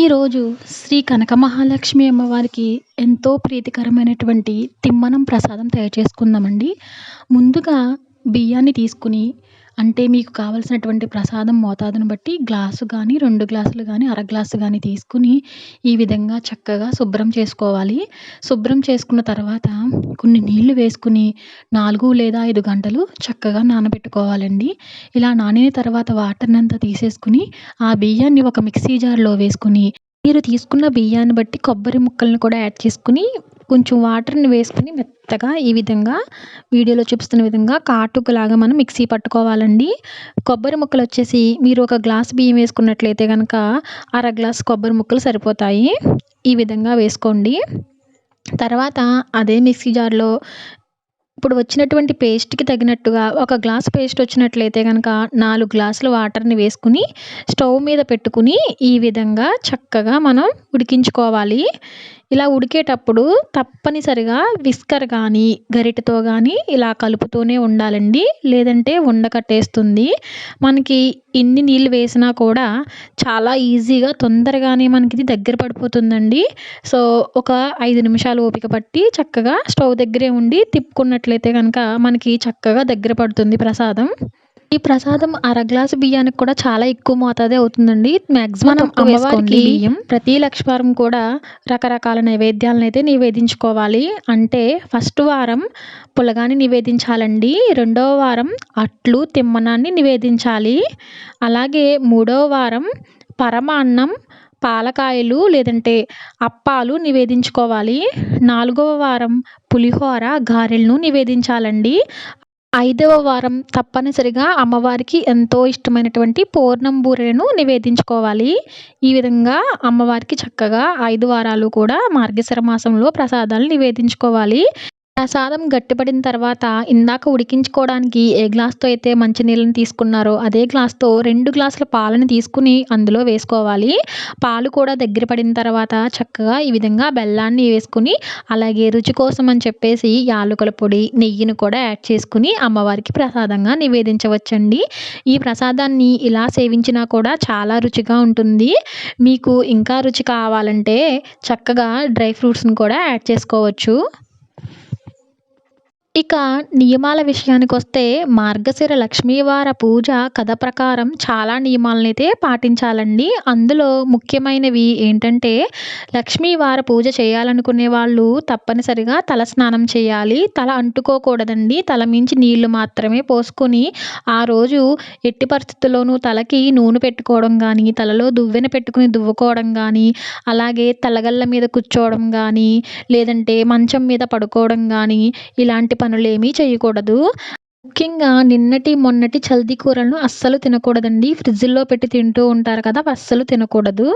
ఈరోజు శ్రీ కనక మహాలక్ష్మి అమ్మవారికి ఎంతో ప్రీతికరమైనటువంటి తిమ్మనం ప్రసాదం తయారు చేసుకుందామండి. ముందుగా బియ్యాన్ని తీసుకుని అంటే మీకు కావలసినటువంటి ప్రసాదం మోతాదును బట్టి గ్లాసు కానీ రెండు గ్లాసులు కానీ అర గ్లాసు కానీ తీసుకుని ఈ విధంగా చక్కగా శుభ్రం చేసుకోవాలి. శుభ్రం చేసుకున్న తర్వాత కొన్ని నీళ్ళు వేసుకుని నాలుగు లేదా ఐదు గంటలు చక్కగా నానబెట్టుకోవాలండి. ఇలా నానిన తర్వాత వాటర్ని అంతా తీసేసుకుని ఆ బియ్యాన్ని ఒక మిక్సీ జార్లో వేసుకుని మీరు తీసుకున్న బియ్యాన్ని బట్టి కొబ్బరి ముక్కలను కూడా యాడ్ చేసుకుని కొంచెం వాటర్ని వేసుకుని మెత్తగా ఈ విధంగా వీడియోలో చూపిస్తున్న విధంగా కాటుకులాగా మనం మిక్సీ పట్టుకోవాలండి. కొబ్బరి ముక్కలు వచ్చేసి మీరు ఒక గ్లాస్ బియ్యం వేసుకున్నట్లయితే కనుక అర గ్లాస్ కొబ్బరి ముక్కలు సరిపోతాయి. ఈ విధంగా వేసుకోండి. తర్వాత అదే మిక్సీ జార్లో ఇప్పుడు వచ్చినటువంటి పేస్ట్కి తగినట్టుగా ఒక గ్లాస్ పేస్ట్ వచ్చినట్లయితే కనుక నాలుగు గ్లాసుల వాటర్ని వేసుకుని స్టవ్ మీద పెట్టుకుని ఈ విధంగా చక్కగా మనం ఉడికించుకోవాలి. ఇలా ఉడికేటప్పుడు తప్పనిసరిగా విస్కర్ కానీ గరిటెతో కానీ ఇలా కలుపుతూనే ఉండాలండి. లేదంటే ఉండకట్టేస్తుంది మనకి ఎన్ని నీళ్ళు వేసినా కూడా చాలా ఈజీగా తొందరగానే మనకి ఇది దగ్గర పడిపోతుందండి. సో ఒక ఐదు నిమిషాలు ఓపిక పట్టి చక్కగా స్టవ్ దగ్గరే ఉండి తిప్పుకున్నట్లయితే కనుక మనకి చక్కగా దగ్గర పడుతుంది ప్రసాదం. ఈ ప్రసాదం అర గ్లాసు బియ్యానికి కూడా చాలా ఎక్కువ మోతాదే అవుతుందండి. మ్యాక్సిమం అమ్మవారికి బియ్యం. ప్రతి లక్షవారం కూడా రకరకాల నైవేద్యాలను అయితే నివేదించుకోవాలి. అంటే ఫస్ట్ వారం పులగాని నివేదించాలండి. రెండవ వారం అట్లు తిమ్మనాన్ని నివేదించాలి. అలాగే మూడవ వారం పరమాన్నం పాలకాయలు లేదంటే అప్పాలు నివేదించుకోవాలి. నాలుగవ వారం పులిహోర గారెలను నివేదించాలండి. ఐదవ వారం తప్పనిసరిగా అమ్మవారికి ఎంతో ఇష్టమైనటువంటి పూర్ణం బూరెలను నివేదించుకోవాలి. ఈ విధంగా అమ్మవారికి చక్కగా ఐదు వారాలు కూడా మార్గశిర మాసంలో ప్రసాదాలు నివేదించుకోవాలి. ప్రసాదం గట్టిపడిన తర్వాత ఇందాక ఉడికించుకోవడానికి ఏ గ్లాస్తో అయితే మంచినీళ్ళని తీసుకున్నారో అదే గ్లాస్తో రెండు గ్లాసుల పాలని తీసుకుని అందులో వేసుకోవాలి. పాలు కూడా దగ్గర పడిన తర్వాత చక్కగా ఈ విధంగా బెల్లాన్ని వేసుకుని అలాగే రుచి కోసం అని చెప్పేసి యాలకుల పొడి నెయ్యిని కూడా యాడ్ చేసుకుని అమ్మవారికి ప్రసాదంగా నివేదించవచ్చండి. ఈ ప్రసాదాన్ని ఇలా సేవించినా కూడా చాలా రుచిగా ఉంటుంది. మీకు ఇంకా రుచి కావాలంటే చక్కగా డ్రై ఫ్రూట్స్ని కూడా యాడ్ చేసుకోవచ్చు. ఇక నియమాల విషయానికి వస్తే మార్గశిర లక్ష్మీవార పూజ కథ ప్రకారం చాలా నియమాలనైతే పాటించాలండి. అందులో ముఖ్యమైనవి ఏంటంటే లక్ష్మీవార పూజ చేయాలనుకునే వాళ్ళు తప్పనిసరిగా తల స్నానం చేయాలి. తల అంటుకోకూడదండి. తల మించి నీళ్ళు మాత్రమే పోసుకొని ఆ రోజు ఎట్టి పరిస్థితుల్లోనూ తలకి నూనె పెట్టుకోవడం కానీ తలలో దువ్వెన పెట్టుకుని దువ్వుకోవడం కానీ అలాగే తలగళ్ళ మీద కూర్చోవడం కానీ లేదంటే మంచం మీద పడుకోవడం కానీ ఇలాంటి పనులేమీ చేయకూడదు. ముఖ్యంగా నిన్నటి మొన్నటి చల్దీ కూరలను అస్సలు తినకూడదండి. ఫ్రిడ్జ్లో పెట్టి తింటూ ఉంటారు కదా అస్సలు తినకూడదు.